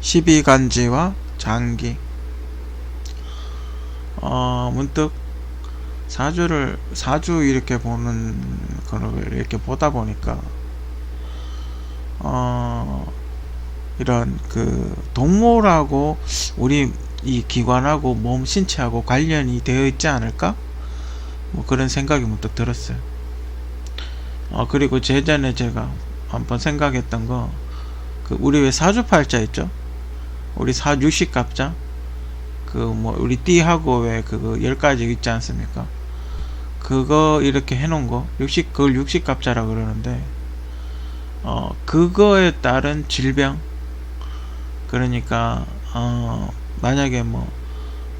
12간지와 장기 어, 문득 사주를 사주 이렇게 보는 거를 이렇게 보다 보니까 어, 이런 그 동물하고 우리 이 기관하고 몸 신체하고 관련이 되어 있지 않을까? 뭐 그런 생각이 문득 들었어요. 어, 그리고 제전에 제가 한번 생각했던 거, 그 우리 왜 사주팔자 있죠? 우리 사 육식 갑자? 그 뭐 우리 띠하고 왜 그거 열 가지 있지 않습니까? 그거 이렇게 해놓은 거, 육식 그걸 육식 갑자라 그러는데, 어 그거에 따른 질병, 그러니까 어 만약에 뭐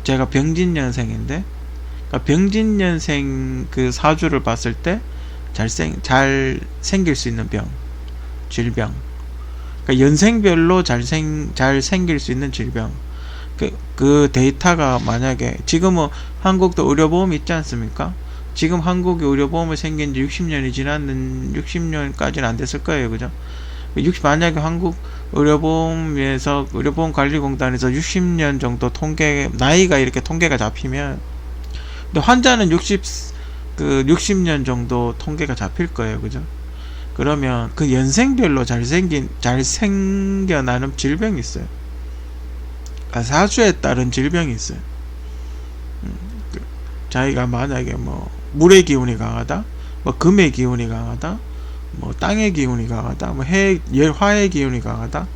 제가 병진년생인데 그러니까 병진년생 그 사주를 봤을 때 잘생 잘 생길 수 있는 병 질병 그러니까 연생별로 잘생 잘 생길 수 있는 질병 그, 그 데이터가 만약에 지금은 한국도 의료보험 있지 않습니까? 지금 한국이 의료보험을 생긴 지 60년이 지났는 60년까지는 안 됐을 거예요. 그죠? 60, 만약에 한국 의료보험에서 의료보험 관리공단에서 60년 정도 통계 나이가 이렇게 통계가 잡히면 근데 환자는 60 그 60년 정도 통계가 잡힐 거예요. 그죠? 그러면 그 연생별로 잘생긴 잘 생겨나는 질병이 있어요. 아, 사주에 따른 질병이 있어요. 음, 그 자기가 만약에 뭐 물의 기운이 강하다, 뭐 금의 기운이 강하다, 뭐 땅의 기운이 강하다, 뭐 해, 화의 기운이 강하다.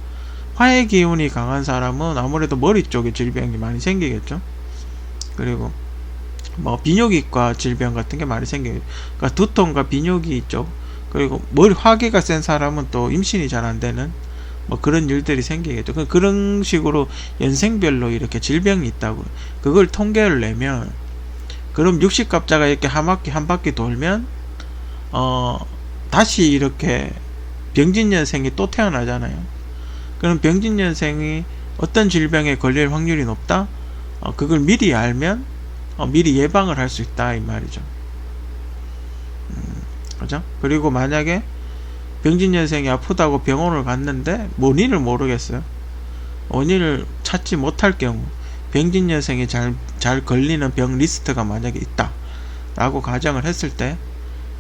화의 기운이 강한 사람은 아무래도 머리 쪽에 질병이 많이 생기겠죠. 그리고 뭐 비뇨기과 질병 같은 게 많이 생기겠죠. 그러니까 두통과 비뇨기 있죠. 그리고 머리 화기가 센 사람은 또 임신이 잘 안 되는 뭐 그런 일들이 생기겠죠. 그 그런 식으로 연생별로 이렇게 질병이 있다고 그걸 통계를 내면 그럼 60갑자가 이렇게 한 바퀴 한 바퀴 돌면 어 다시 이렇게 병진년생이 또 태어나잖아요. 그럼 병진년생이 어떤 질병에 걸릴 확률이 높다? 어, 그걸 미리 알면 어, 미리 예방을 할 수 있다 이 말이죠. 음, 그죠? 그리고 만약에 병진년생이 아프다고 병원을 갔는데 원인을 모르겠어요. 원인을 찾지 못할 경우 병진년생이 잘, 잘 걸리는 병 리스트가 만약에 있다 라고 가정을 했을 때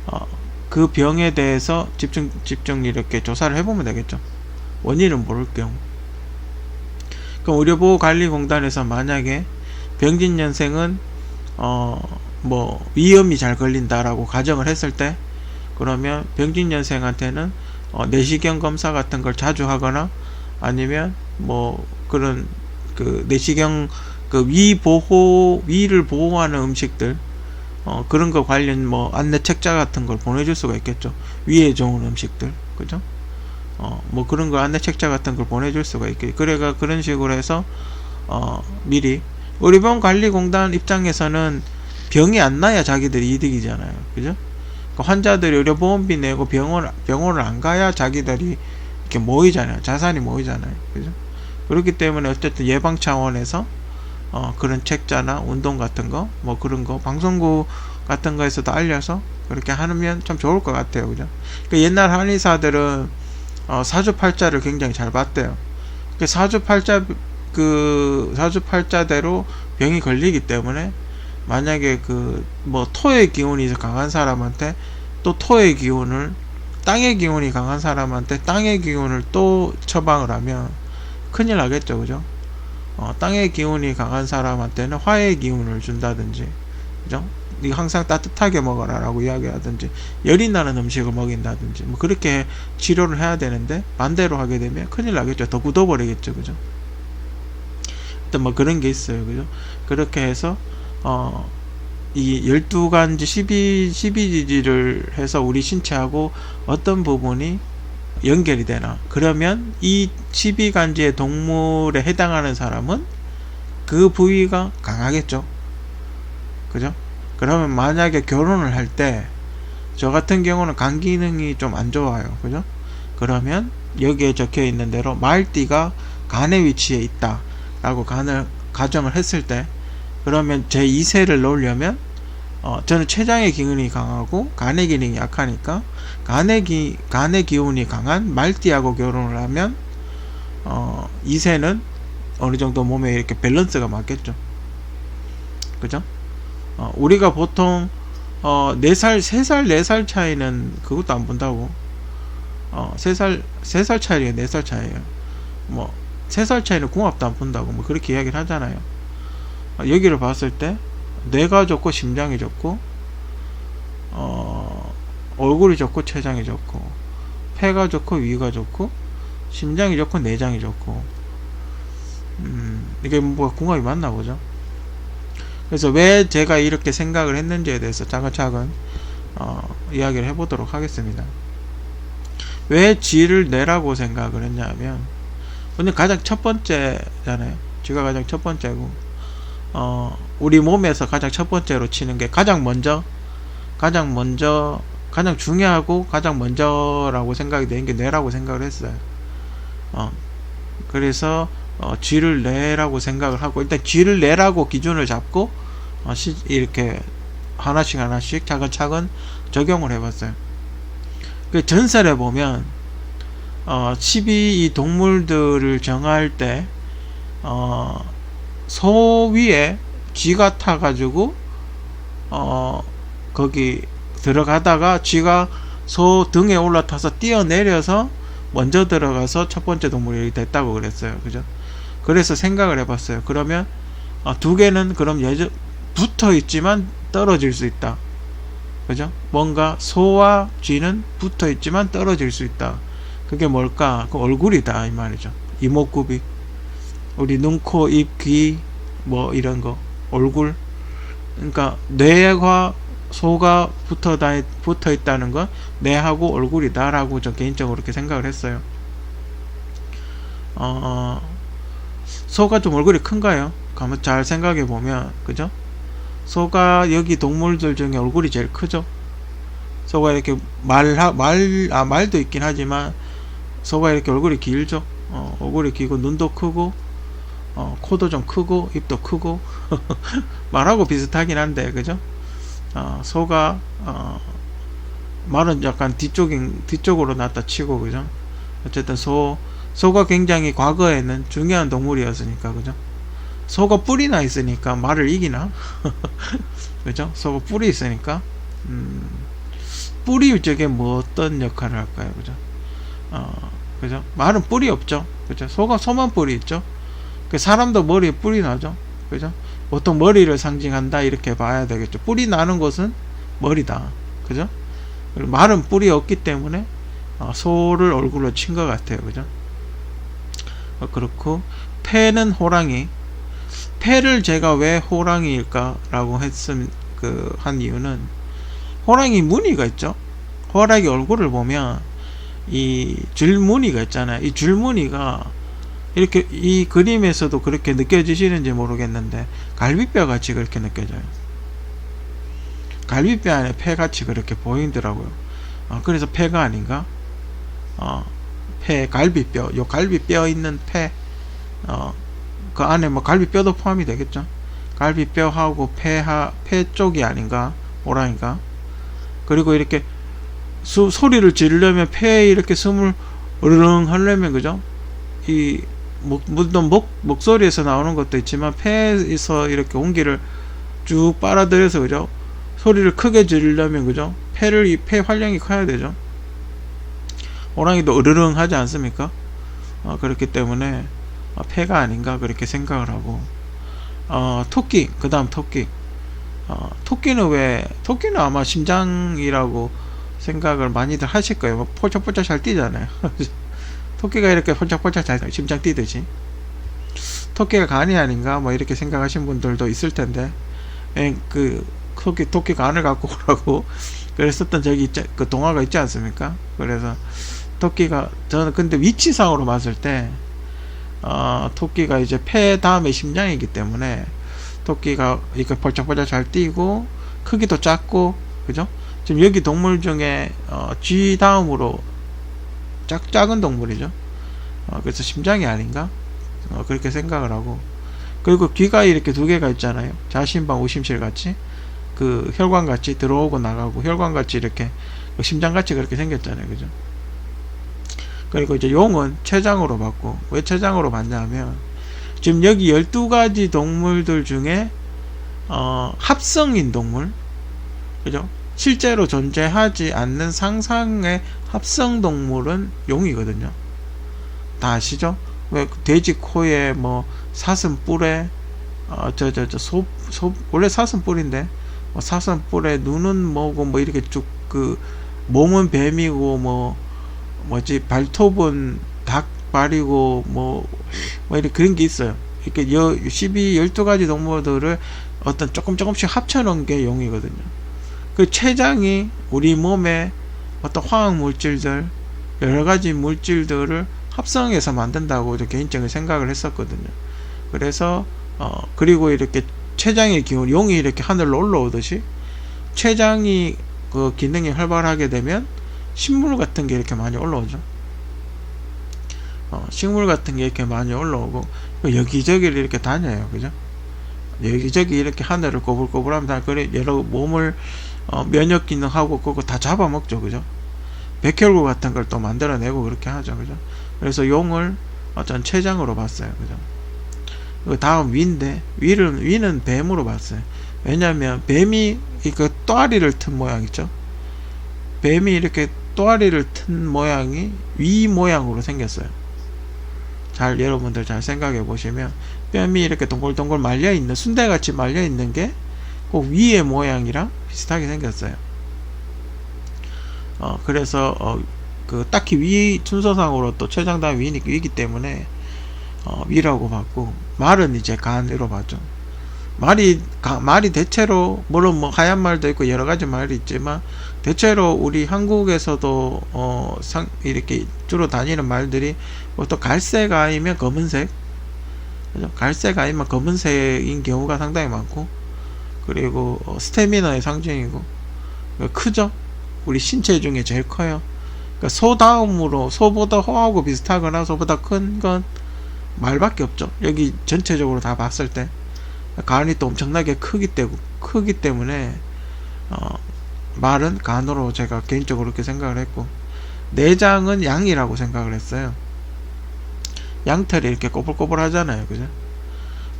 어, 그 병에 대해서 집중 집중 이렇게 조사를 해보면 되겠죠. 원인을 모를 경우. 그럼 의료보호관리공단에서 만약에 병진년생은 어 뭐 위험이 잘 걸린다라고 가정을 했을 때 그러면 병진년생한테는 어, 내시경 검사 같은 걸 자주 하거나 아니면 뭐 그런 그 내시경 그 위 보호 위를 보호하는 음식들 어, 그런 거 관련 뭐 안내 책자 같은 걸 보내줄 수가 있겠죠. 위에 좋은 음식들, 그죠? 어, 뭐 그런 거 안내 책자 같은 걸 보내줄 수가 있겠. 그래가 그런 식으로 해서 어, 미리 의료병 관리공단 입장에서는 병이 안 나야 자기들이 이득이잖아요, 그죠? 그 환자들이 의료보험비 내고 병원 병원을 안 가야 자기들이 이렇게 모이잖아요, 자산이 모이잖아요, 그죠? 그렇기 때문에 어쨌든 예방 차원에서 어, 그런 책자나 운동 같은 거, 뭐 그런 거, 방송국 같은 거에서도 알려서 그렇게 하면 참 좋을 것 같아요. 그죠? 그 옛날 한의사들은 어, 사주팔자를 굉장히 잘 봤대요. 그 사주팔자, 그 사주팔자대로 병이 걸리기 때문에 만약에 그 뭐 토의 기운이 강한 사람한테 또 토의 기운을 땅의 기운이 강한 사람한테 땅의 기운을 또 처방을 하면 큰일 나겠죠. 그죠? 어, 땅의 기운이 강한 사람한테는 화의 기운을 준다든지, 그죠? 네 항상 따뜻하게 먹어라라고 이야기하든지, 열이 나는 음식을 먹인다든지, 뭐 그렇게 치료를 해야 되는데 반대로 하게 되면 큰일 나겠죠. 더 굳어버리겠죠, 그죠? 일단 뭐 그런 게 있어요, 그죠? 그렇게 해서 어, 이 12간지 12, 12지지를 해서 우리 신체하고 어떤 부분이 연결이 되나. 그러면 이 12간지의 동물에 해당하는 사람은 그 부위가 강하겠죠. 그죠? 그러면 만약에 결혼을 할 때 저 같은 경우는 간 기능이 좀 안 좋아요. 그죠? 그러면 여기에 적혀 있는 대로 말띠가 간의 위치에 있다 라고 간을 가정을 했을 때 그러면 제 2세를 놓으려면 어, 저는 췌장의 기운이 강하고 간의 기능이 약하니까 간의 기 간의 기운이 강한 말띠하고 결혼을 하면 어, 2세는 어느 정도 몸에 이렇게 밸런스가 맞겠죠. 그죠? 어, 우리가 보통 어, 4살, 3살, 4살 차이는 그것도 안 본다고. 어, 3살, 3살 차이에요, 4살 차이에요. 뭐, 3살 차이는 궁합도 안 본다고, 뭐, 그렇게 이야기를 하잖아요. 어, 여기를 봤을 때, 뇌가 좋고, 심장이 좋고, 어, 얼굴이 좋고, 췌장이 좋고, 폐가 좋고, 위가 좋고, 심장이 좋고, 내장이 좋고, 음, 이게 뭐, 궁합이 맞나 보죠. 그래서 왜 제가 이렇게 생각을 했는지에 대해서 차근차근 어, 이야기를 해보도록 하겠습니다. 왜 쥐를 내라고 생각을 했냐면 오늘 가장 첫 번째잖아요. 쥐가 가장 첫 번째고 어, 우리 몸에서 가장 첫 번째로 치는 게 가장 먼저 가장 먼저 가장 중요하고 가장 먼저라고 생각이 되는 게 뇌라고 생각을 했어요. 어, 그래서 어, 쥐를 내라고 생각을 하고 일단 쥐를 내라고 기준을 잡고 어, 시, 이렇게 하나씩 하나씩 차근차근 적용을 해봤어요. 그 전설에 보면 어, 12이 동물들을 정할 때 어, 소 위에 쥐가 타가지고 어, 거기 들어가다가 쥐가 소 등에 올라타서 뛰어내려서 먼저 들어가서 첫 번째 동물이 됐다고 그랬어요. 그죠? 그래서 생각을 해봤어요. 그러면 어, 두 개는 그럼 예전 붙어 있지만 떨어질 수 있다. 그죠? 뭔가 소와 쥐는 붙어 있지만 떨어질 수 있다. 그게 뭘까? 그 얼굴이다 이 말이죠. 이목구비. 우리 눈, 코, 입, 귀, 뭐 이런 거 얼굴. 그러니까 뇌와 소가 붙어 다 붙어 있다는 건 뇌하고 얼굴이다라고 저 개인적으로 그렇게 생각을 했어요. 어, 소가 좀 얼굴이 큰가요? 가만 잘 생각해 보면 그죠? 소가 여기 동물들 중에 얼굴이 제일 크죠. 소가 이렇게 말하 말아 말도 있긴 하지만 소가 이렇게 얼굴이 길죠. 어, 얼굴이 길고 눈도 크고 어, 코도 좀 크고 입도 크고 말하고 비슷하긴 한데 그죠? 어, 소가 어, 말은 약간 뒤쪽인 뒤쪽으로 놨다 치고 그죠? 어쨌든 소 소가 굉장히 과거에는 중요한 동물이었으니까 그죠? 소가 뿔이 나 있으니까 말을 이기나? 그죠? 소가 뿔이 있으니까 음, 뿔이 저게 뭐 어떤 역할을 할까요? 그죠? 어, 그죠? 말은 뿔이 없죠. 그죠? 소가 소만 뿔이 있죠. 그 사람도 머리에 뿔이 나죠. 그죠? 보통 머리를 상징한다 이렇게 봐야 되겠죠. 뿔이 나는 것은 머리다. 그죠? 말은 뿔이 없기 때문에 어, 소를 얼굴로 친 것 같아요. 그죠? 어, 그렇고 폐는 호랑이 폐를 제가 왜 호랑이일까라고 했음 그 한 이유는 호랑이 무늬가 있죠. 호랑이 얼굴을 보면 이 줄무늬가 있잖아요. 이 줄무늬가 이렇게 이 그림에서도 그렇게 느껴지시는지 모르겠는데 갈비뼈 같이 그렇게 느껴져요. 갈비뼈 안에 폐 같이 그렇게 보이더라고요. 어, 그래서 폐가 아닌가? 어, 폐 갈비뼈, 요 갈비뼈 있는 폐, 어, 그 안에 뭐 갈비뼈도 포함이 되겠죠. 갈비뼈하고 폐하 폐 쪽이 아닌가 호랑이가 그리고 이렇게 수, 소리를 지르려면 폐에 이렇게 숨을 으르렁 하려면 그죠? 이 목, 물론 목, 목소리에서 나오는 것도 있지만 폐에서 이렇게 공기를 쭉 빨아들여서 그죠? 소리를 크게 지르려면 그죠? 폐를 이 폐 활량이 커야 되죠. 호랑이도 으르렁 하지 않습니까? 어, 그렇기 때문에 어, 폐가 아닌가 그렇게 생각을 하고 어, 토끼 그 다음 토끼 어, 토끼는 왜 토끼는 아마 심장이라고 생각을 많이들 하실 거예요 뭐 폴짝폴짝 잘 뛰잖아요 토끼가 이렇게 폴짝폴짝 잘 심장 뛰듯이 토끼가 간이 아닌가 뭐 이렇게 생각하신 분들도 있을 텐데 에, 그 토끼 토끼 간을 갖고 오라고 그랬었던 적이 있지, 그 동화가 있지 않습니까 그래서 토끼가 저는 근데 위치상으로 봤을 때 어, 토끼가 이제 폐 다음에 심장이기 때문에 토끼가 이렇게 벌짝벌짝 잘 뛰고 크기도 작고 그죠? 지금 여기 동물 중에 어, 쥐 다음으로 작, 작은 동물이죠. 어, 그래서 심장이 아닌가? 어, 그렇게 생각을 하고 그리고 귀가 이렇게 두 개가 있잖아요. 자신방 우심실 같이 그 혈관 같이 들어오고 나가고 혈관 같이 이렇게 심장 같이 그렇게 생겼잖아요. 그죠? 그리고 이제 용은 췌장으로 봤고 왜 췌장으로 봤냐면 지금 여기 12가지 동물들 중에 어, 합성인 동물 그죠? 실제로 존재하지 않는 상상의 합성 동물은 용이거든요. 다 아시죠? 왜 돼지 코에 뭐 사슴 뿔에 어, 저소 소 원래 사슴 뿔인데 뭐 사슴 뿔에 눈은 뭐고 뭐 이렇게 쭉 그 몸은 뱀이고 뭐 뭐지 발톱은 닭발이고 뭐, 뭐 이렇게 그런 게 있어요. 이렇게 여, 12, 12가지 동물들을 어떤 조금 조금씩 합쳐놓은 게 용이거든요. 그 췌장이 우리 몸에 어떤 화학 물질들, 여러 가지 물질들을 합성해서 만든다고 저 개인적인 생각을 했었거든요. 그래서, 어, 그리고 이렇게 췌장의 기운, 용이 이렇게 하늘로 올라오듯이 췌장이 그 기능이 활발하게 되면 식물 같은 게 이렇게 많이 올라오죠. 어, 식물 같은 게 이렇게 많이 올라오고 여기저기를 이렇게 다녀요, 그죠? 여기저기 이렇게 하늘을 꼬불꼬불하면 그래 여러 몸을 어, 면역 기능하고 그거 다 잡아먹죠, 그죠? 백혈구 같은 걸 또 만들어내고 그렇게 하죠, 그죠? 그래서 용을 어떤 췌장으로 봤어요, 그죠? 그 다음 위인데 위를 위는 뱀으로 봤어요. 왜냐하면 뱀이 그 또아리를 튼 모양 있죠. 뱀이 이렇게 또아리를 튼 모양이 위 모양으로 생겼어요. 잘 여러분들 잘 생각해 보시면 뱀이 이렇게 동글동글 말려 있는 순대같이 말려 있는 게 꼭 위의 모양이랑 비슷하게 생겼어요. 어 그래서 어, 그 딱히 위 순서상으로 또 최장단 위니 위기 때문에 어, 위라고 봤고 말은 이제 간으로 봤죠. 말이 가, 말이 대체로 물론 뭐 하얀 말도 있고 여러 가지 말이 있지만 대체로 우리 한국에서도 어, 상, 이렇게 주로 다니는 말들이 보통 갈색 아니면 검은색 그죠? 갈색 아니면 검은색인 경우가 상당히 많고 그리고 어, 스태미너의 상징이고 그러니까 크죠 우리 신체 중에 제일 커요 그러니까 소 다음으로 소보다 호하고 비슷하거나 소보다 큰 건 말밖에 없죠 여기 전체적으로 다 봤을 때 간이 또 엄청나게 크기 때문에 크기 때문에 어, 말은 간으로 제가 개인적으로 그렇게 생각을 했고 내장은 양이라고 생각을 했어요. 양털이 이렇게 꼬불꼬불 하잖아요. 그죠?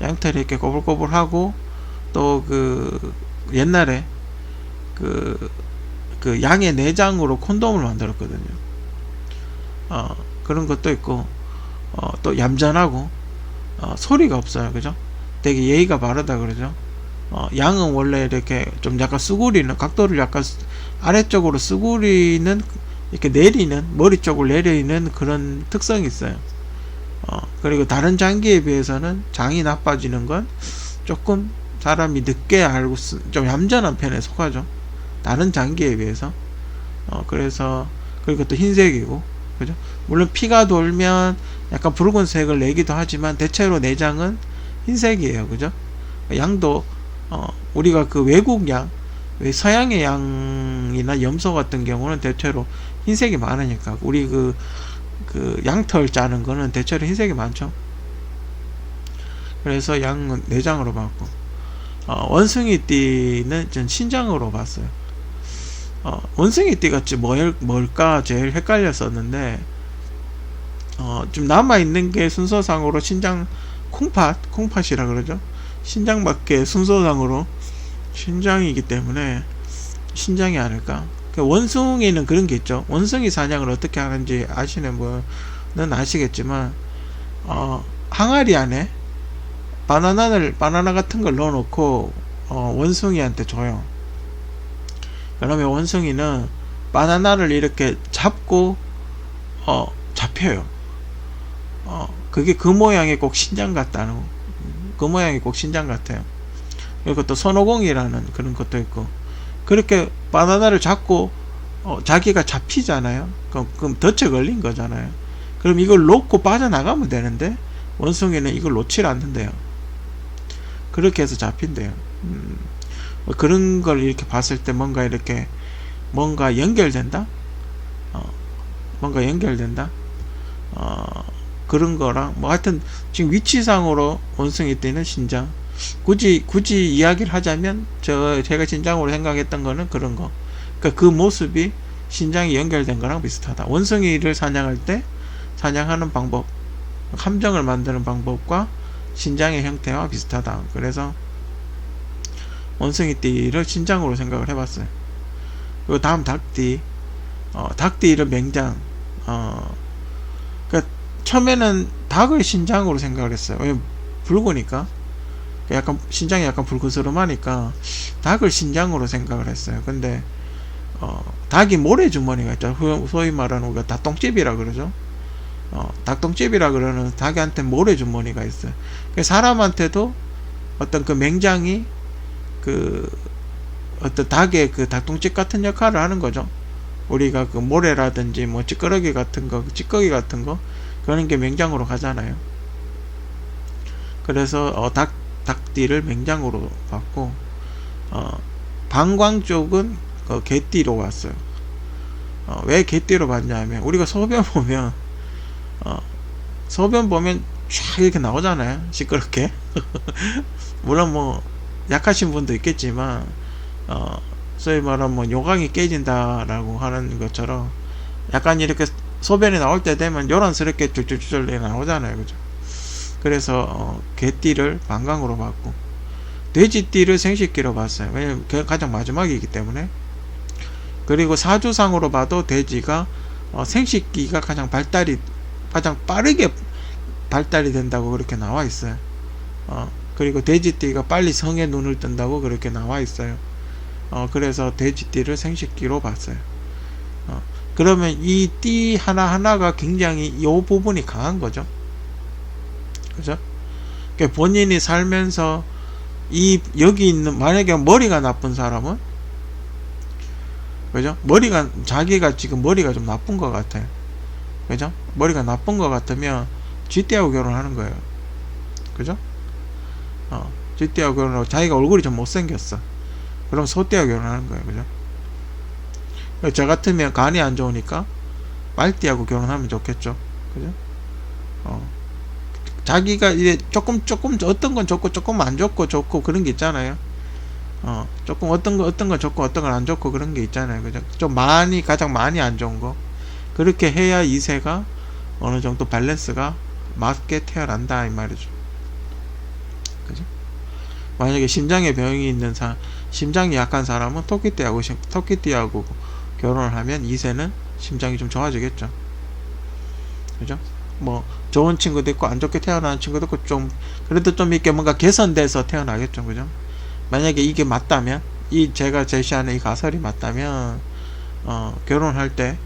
양털이 이렇게 꼬불꼬불하고 또 그 옛날에 그, 그 양의 내장으로 콘돔을 만들었거든요. 어, 그런 것도 있고 어, 또 얌전하고 어, 소리가 없어요. 그죠? 되게 예의가 바르다 그러죠. 어, 양은 원래 이렇게 좀 약간 쓰구리는 각도를 약간 아래쪽으로 쓰구리는 이렇게 내리는 머리 쪽을 내리는 그런 특성이 있어요. 어, 그리고 다른 장기에 비해서는 장이 나빠지는 건 조금 사람이 늦게 알고 쓰, 좀 얌전한 편에 속하죠. 다른 장기에 비해서. 어, 그래서 그리고 또 흰색이고 그죠? 물론 피가 돌면 약간 붉은색을 내기도 하지만 대체로 내장은 흰색이에요. 그죠? 양도 어, 우리가 그 외국 양, 서양의 양이나 염소 같은 경우는 대체로 흰색이 많으니까 우리 그, 그 양털 짜는 거는 대체로 흰색이 많죠. 그래서 양은 내장으로 봤고 어, 원숭이 띠는 전 신장으로 봤어요. 어, 원숭이 띠가 뭘, 뭘까 제일 헷갈렸었는데 어, 좀 남아 있는 게 순서상으로 신장 콩팥 콩팥이라 그러죠. 신장밖에 순서상으로 신장이기 때문에 신장이 아닐까. 그 원숭이는 그런 게 있죠. 원숭이 사냥을 어떻게 하는지 아시는 분은 아시겠지만, 어, 항아리 안에 바나나를, 바나나 같은 걸 넣어놓고, 어, 원숭이한테 줘요. 그러면 원숭이는 바나나를 이렇게 잡고, 어, 잡혀요. 어, 그게 그 모양이 꼭 신장 같다는, 그 모양이 꼭 신장 같아요. 그리고 또 손오공이라는 그런 것도 있고, 그렇게 바나나를 잡고 어, 자기가 잡히잖아요. 그럼, 그럼 덫에 걸린 거잖아요. 그럼 이걸 놓고 빠져나가면 되는데 원숭이는 이걸 놓질 않는데요. 그렇게 해서 잡힌대요. 음, 뭐 그런 걸 이렇게 봤을 때 뭔가 이렇게 뭔가 연결된다? 어, 뭔가 연결된다? 어, 그런 거랑 뭐 하여튼 지금 위치상으로 원숭이 때는 신장 굳이 굳이 이야기를 하자면 저 제가 신장으로 생각했던 거는 그런 거. 그러니까 그 모습이 신장이 연결된 거랑 비슷하다. 원숭이를 사냥할 때 사냥하는 방법, 함정을 만드는 방법과 신장의 형태와 비슷하다. 그래서 원숭이띠를 신장으로 생각을 해봤어요. 그리고 다음 닭띠, 어, 닭띠를 맹장. 어, 그러니까 처음에는 닭을 신장으로 생각을 했어요. 왜 붉으니까. 약간 신장이 약간 붉은스름하니까 닭을 신장으로 생각을 했어요. 근데 어, 닭이 모래 주머니가 있죠. 소위 말하는 우리가 닭똥집이라 그러죠. 어, 닭똥집이라 그러는 닭한테 모래 주머니가 있어요. 사람한테도 어떤 그 맹장이 그 어떤 닭의 그 닭똥집 같은 역할을 하는 거죠. 우리가 그 모래라든지 뭐 찌꺼기 같은 거, 찌꺼기 같은 거 그런 게 맹장으로 가잖아요. 그래서 어, 닭 닭띠를 맹장으로 봤고 어, 방광 쪽은 어, 개띠로 봤어요. 어, 왜 개띠로 봤냐면 우리가 소변 보면 어, 소변 보면 쫙 이렇게 나오잖아요. 시끄럽게. 물론 뭐 약하신 분도 있겠지만 어, 소위 말하면 뭐 요강이 깨진다라고 하는 것처럼 약간 이렇게 소변이 나올 때 되면 요란스럽게 줄줄줄 나오잖아요. 그죠? 그래서 어, 개띠를 방광으로 봤고 돼지띠를 생식기로 봤어요. 왜냐면 그 가장 마지막이기 때문에 그리고 사주상으로 봐도 돼지가 어, 생식기가 가장 발달이 가장 빠르게 발달이 된다고 그렇게 나와 있어요. 어, 그리고 돼지띠가 빨리 성에 눈을 뜬다고 그렇게 나와 있어요. 어, 그래서 돼지띠를 생식기로 봤어요. 어, 그러면 이 띠 하나하나가 굉장히 이 부분이 강한 거죠. 그죠? 그러니까 본인이 살면서 이 여기 있는 만약에 머리가 나쁜 사람은 그죠? 머리가 자기가 지금 머리가 좀 나쁜 것 같아요. 그죠? 머리가 나쁜 것 같으면 쥐떼하고 결혼하는 거예요. 그죠? 어, 쥐떼하고 결혼하고 자기가 얼굴이 좀 못생겼어. 그럼 소떼하고 결혼하는 거예요. 그죠? 저 같으면 간이 안 좋으니까 말띠하고 결혼하면 좋겠죠. 그죠? 어. 자기가 이제 조금 조금 어떤 건 좋고 조금 안 좋고 좋고 그런 게 있잖아요. 어, 조금 어떤 거 어떤 건 좋고 어떤 건 안 좋고 그런 게 있잖아요. 그죠? 좀 많이 가장 많이 안 좋은 거. 그렇게 해야 이세가 어느 정도 밸런스가 맞게 태어난다 이 말이죠. 그죠? 만약에 심장에 병이 있는 사 심장이 약한 사람은 토끼띠하고 토끼띠하고 결혼을 하면 이세는 심장이 좀 좋아지겠죠. 그죠? 뭐 좋은 친구도 있고 안 좋게 태어나는 친구도 있고 좀 그래도 좀 이렇게 뭔가 개선돼서 태어나겠죠 그죠 만약에 이게 맞다면 이 제가 제시하는 이 가설이 맞다면 어 결혼할 때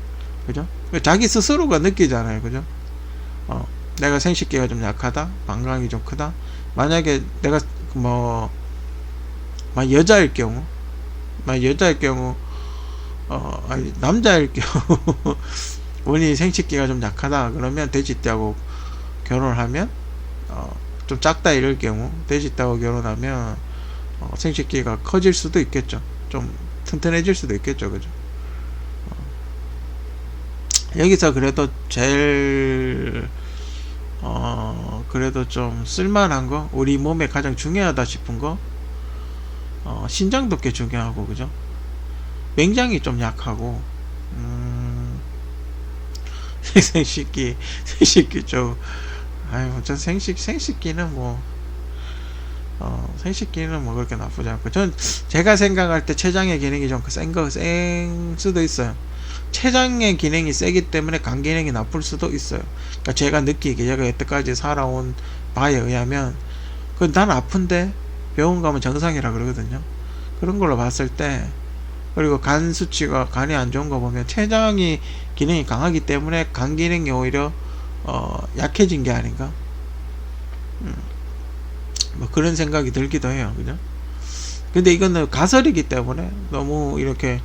그죠 자기 스스로가 느끼잖아요. 그죠? 어 내가 생식기가 좀 약하다 방광이 좀 크다. 만약에 내가 뭐 여자일 경우 만 여자일 경우 어 아니 남자일 경우 본인이 생식기가 좀 약하다 그러면 돼지띠하고 결혼을 하면 어, 좀 작다 이럴 경우 돼지띠하고 결혼하면 어, 생식기가 커질 수도 있겠죠. 좀 튼튼해질 수도 있겠죠. 그죠? 어, 여기서 그래도 제일 어 그래도 좀 쓸만한 거 우리 몸에 가장 중요하다 싶은 거 어, 신장도 꽤 중요하고 그죠 맹장이 좀 약하고 음, 생식기 생식기 좀 아유 저 생식 생식기는 뭐 어, 생식기는 뭐 그렇게 나쁘지 않고 전 제가 생각할 때 췌장의 기능이 좀 센 거 센 수도 있어요. 췌장의 기능이 세기 때문에 간 기능이 나쁠 수도 있어요. 그러니까 제가 느끼기에 제가 여태까지 살아온 바에 의하면 그난 아픈데 병원 가면 정상이라 그러거든요. 그런 걸로 봤을 때 그리고 간 수치가 간이 안 좋은 거 보면 췌장이 기능이 강하기 때문에 간 기능이 오히려 어, 약해진 게 아닌가 음, 뭐 그런 생각이 들기도 해요 그죠 근데 이거는 가설이기 때문에 너무 이렇게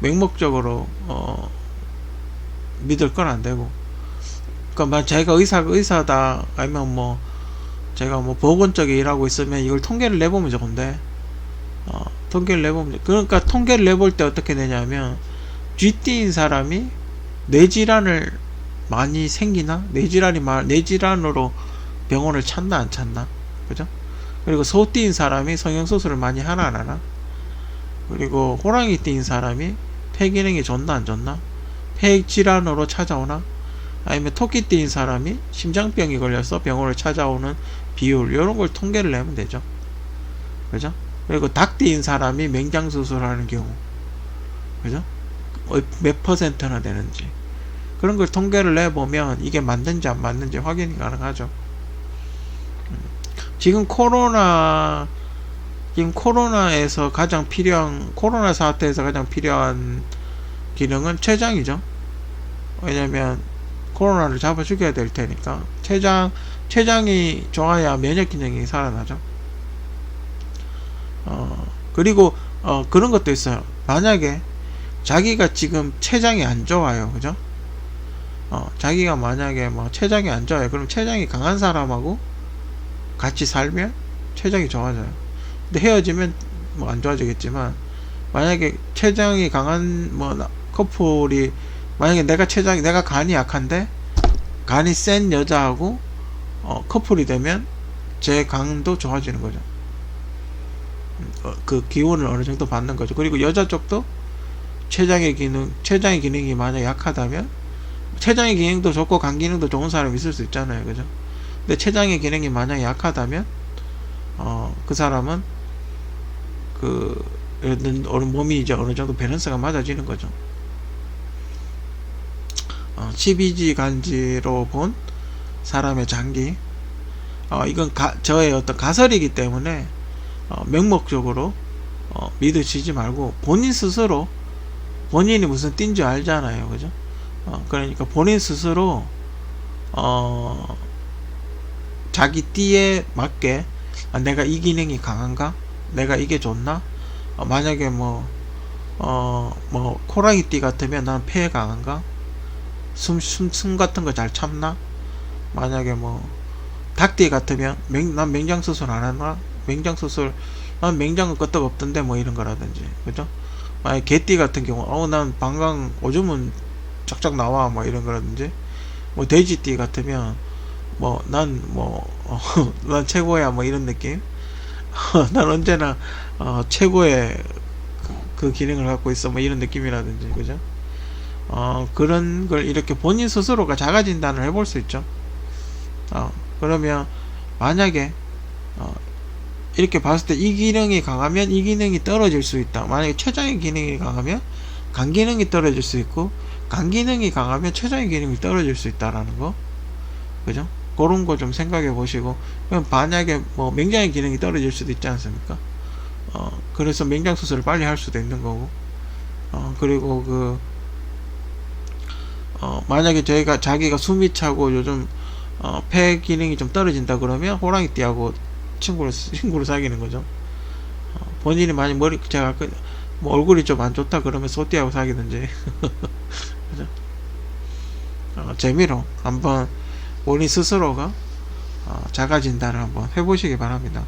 맹목적으로 어, 믿을 건 안 되고. 그러니까 제가 의사 의사다. 아니면 뭐 제가 뭐 보건 쪽에 일하고 있으면 이걸 통계를 내보면 좋은데 어, 통계를 내보면 그러니까 통계를 내볼 때 어떻게 되냐면 쥐띠인 사람이 뇌질환을 많이 생기나 뇌질환이 말 뇌질환으로 병원을 찾나 안 찾나? 그죠? 그리고 소띠인 사람이 성형수술을 많이 하나 안 하나? 그리고 호랑이띠인 사람이 폐기능이 좋나 안 좋나 폐질환으로 찾아오나 아니면 토끼띠인 사람이 심장병이 걸려서 병원을 찾아오는 비율 이런 걸 통계를 내면 되죠. 그죠? 그리고 닭띠인 사람이 맹장 수술하는 경우 그죠? 어, 몇 퍼센트나 되는지 그런 걸 통계를 내보면 이게 맞는지 안 맞는지 확인이 가능하죠. 음. 지금 코로나 지금 코로나에서 가장 필요한 코로나 사태에서 가장 필요한 기능은 췌장이죠. 왜냐면 코로나를 잡아 죽여야 될 테니까 췌장 췌장이 좋아야 면역 기능이 살아나죠. 어 그리고 어 그런 것도 있어요. 만약에 자기가 지금 췌장이 안 좋아요, 그죠? 어 자기가 만약에 뭐 췌장이 안 좋아요. 그럼 췌장이 강한 사람하고 같이 살면 췌장이 좋아져요. 근데 헤어지면 뭐 안 좋아지겠지만 만약에 췌장이 강한 뭐 나- 커플이 만약에 내가 췌장이 내가 간이 약한데 간이 센 여자하고 어, 커플이 되면 제 강도 좋아지는 거죠. 음, 어, 그 기운을 어느 정도 받는 거죠. 그리고 여자 쪽도 췌장의 기능, 췌장의 기능이 만약 약하다면 췌장의 기능도 좋고 간 기능도 좋은 사람이 있을 수 있잖아요, 그죠? 근데 췌장의 기능이 만약 약하다면 어, 그 사람은 그 어느 몸이 이제 어느 정도 밸런스가 맞아지는 거죠. 어, 12지 간지로 본 사람의 장기. 어, 이건 가, 저의 어떤 가설이기 때문에 어, 명목적으로 어, 믿으시지 말고 본인 스스로 본인이 무슨 띠인지 알잖아요, 그죠? 어, 그러니까 본인 스스로 어, 자기 띠에 맞게 아, 내가 이 기능이 강한가? 내가 이게 좋나? 어, 만약에 뭐, 어, 뭐, 코랑이 띠 같으면 난 폐에 강한가? 숨, 숨, 숨 같은 거 잘 참나? 만약에 뭐, 닭띠 같으면, 맹, 난 맹장수술 안 하나? 맹장수술, 난 맹장은 끄떡 없던데, 뭐 이런 거라든지. 그죠? 만약에 개띠 같은 경우, 어, 난 방광 오줌은 쫙쫙 나와, 뭐 이런 거라든지. 뭐, 돼지띠 같으면, 뭐, 난 뭐, 최고야, 뭐 이런 느낌? 난 언제나, 어, 최고의 그, 그 기능을 갖고 있어, 뭐 이런 느낌이라든지, 그죠? 어, 그런 걸 이렇게 본인 스스로가 자가 진단을 해볼 수 있죠. 어, 그러면 만약에 어, 이렇게 봤을 때 이 기능이 강하면 이 기능이 떨어질 수 있다. 만약에 췌장의 기능이 강하면 간 기능이 떨어질 수 있고 간 기능이 강하면 췌장의 기능이 떨어질 수 있다라는 거. 그죠? 그런 거 좀 생각해 보시고 만약에 뭐 맹장의 기능이 떨어질 수도 있지 않습니까? 어, 그래서 맹장 수술을 빨리 할 수도 있는 거고. 어, 그리고 그 어, 만약에 저희가 자기가 숨이 차고 요즘 어, 폐 기능이 좀 떨어진다 그러면 호랑이띠하고 친구를 친구를 사귀는 거죠. 어, 본인이 많이 머리 제가 그, 뭐 얼굴이 좀 안 좋다 그러면 소띠하고 사귀든지 그죠? 어, 재미로 한번 본인 스스로가 어, 자가 진단을 한번 해보시기 바랍니다.